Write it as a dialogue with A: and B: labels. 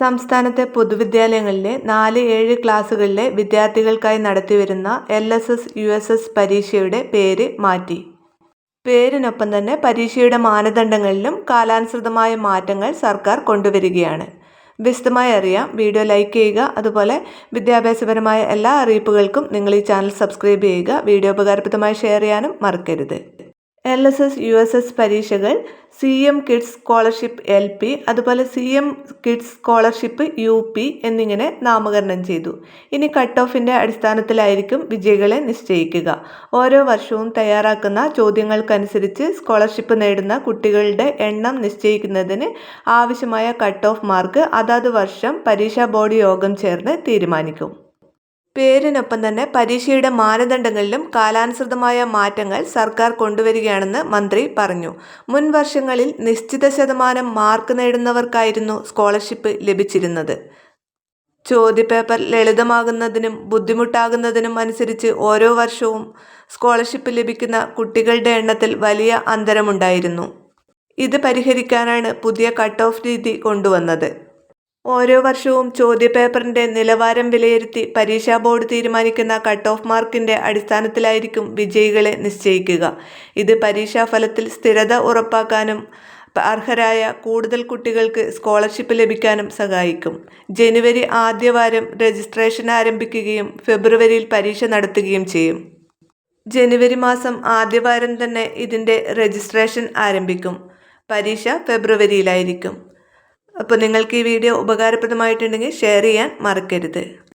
A: സംസ്ഥാനത്തെ പൊതുവിദ്യാലയങ്ങളിലെ നാല് ഏഴ് ക്ലാസുകളിലെ വിദ്യാർത്ഥികൾക്കായി നടത്തിവരുന്ന L S S U S S പരീക്ഷയുടെ പേര് മാറ്റി. പേരിനൊപ്പം തന്നെ പരീക്ഷയുടെ മാനദണ്ഡങ്ങളിലും കാലാനുസൃതമായ മാറ്റങ്ങൾ സർക്കാർ കൊണ്ടുവരികയാണ്. വിശദമായി അറിയാം. വീഡിയോ ലൈക്ക് ചെയ്യുക. അതുപോലെ വിദ്യാഭ്യാസപരമായ എല്ലാ അറിയിപ്പുകൾക്കും നിങ്ങൾ ഈ ചാനൽ സബ്സ്ക്രൈബ് ചെയ്യുക. വീഡിയോ ഉപകാരപ്രദമായി ഷെയർ ചെയ്യാനും മറക്കരുത്. L S S U S S പരീക്ഷകൾ C M kids scholarship L P അതുപോലെ C M kids scholarship U P എന്നിങ്ങനെ നാമകരണം ചെയ്തു. ഇനി കട്ട് ഓഫിന്റെ അടിസ്ഥാനത്തിലായിരിക്കും വിജയികളെ നിശ്ചയിക്കുക. ഓരോ വർഷവും തയ്യാറാക്കുന്ന ചോദ്യങ്ങൾക്കനുസരിച്ച് സ്കോളർഷിപ്പ് നേടുന്ന കുട്ടികളുടെ എണ്ണം നിശ്ചയിക്കുന്നതിന് ആവശ്യമായ കട്ട് ഓഫ് മാർക്ക് അതാത് വർഷം പരീക്ഷാ ബോർഡ് യോഗം ചേർന്ന് തീരുമാനിക്കും. പേരിനൊപ്പം തന്നെ പരീക്ഷയുടെ മാനദണ്ഡങ്ങളിലും കാലാനുസൃതമായ മാറ്റങ്ങൾ സർക്കാർ കൊണ്ടുവരികയാണെന്ന് മന്ത്രി പറഞ്ഞു. മുൻ വർഷങ്ങളിൽ നിശ്ചിത ശതമാനം മാർക്ക് നേടുന്നവർക്കായിരുന്നു സ്കോളർഷിപ്പ് ലഭിച്ചിരുന്നത്. ചോദ്യപേപ്പർ ലളിതമാകുന്നതിനും ബുദ്ധിമുട്ടാകുന്നതിനും അനുസരിച്ച് ഓരോ വർഷവും സ്കോളർഷിപ്പ് ലഭിക്കുന്ന കുട്ടികളുടെ എണ്ണത്തിൽ വലിയ അന്തരമുണ്ടായിരുന്നു. ഇത് പരിഹരിക്കാനാണ് പുതിയ കട്ട് ഓഫ് രീതി കൊണ്ടുവന്നത്. ഓരോ വർഷവും ചോദ്യപേപ്പറിന്റെ നിലവാരം വിലയിരുത്തി പരീക്ഷാ ബോർഡ് തീരുമാനിക്കുന്ന കട്ട് ഓഫ് മാർക്കിന്റെ അടിസ്ഥാനത്തിലായിരിക്കും വിജയികളെ നിശ്ചയിക്കുക. ഇത് പരീക്ഷാ ഫലത്തിൽ സ്ഥിരത ഉറപ്പാക്കാനും അർഹരായ കൂടുതൽ കുട്ടികൾക്ക് സ്കോളർഷിപ്പ് ലഭിക്കാനും സഹായിക്കും. ജനുവരി ആദ്യവാരം രജിസ്ട്രേഷൻ ആരംഭിക്കുകയും ഫെബ്രുവരിയിൽ പരീക്ഷ നടത്തുകയും ചെയ്യും. ജനുവരി മാസം ആദ്യവാരം തന്നെ ഇതിന്റെ രജിസ്ട്രേഷൻ ആരംഭിക്കും. പരീക്ഷ ഫെബ്രുവരിയിലായിരിക്കും. അപ്പോൾ നിങ്ങൾക്ക് ഈ വീഡിയോ ഉപകാരപ്രദമായിട്ടുണ്ടെങ്കിൽ ഷെയർ ചെയ്യാൻ മറക്കരുത്.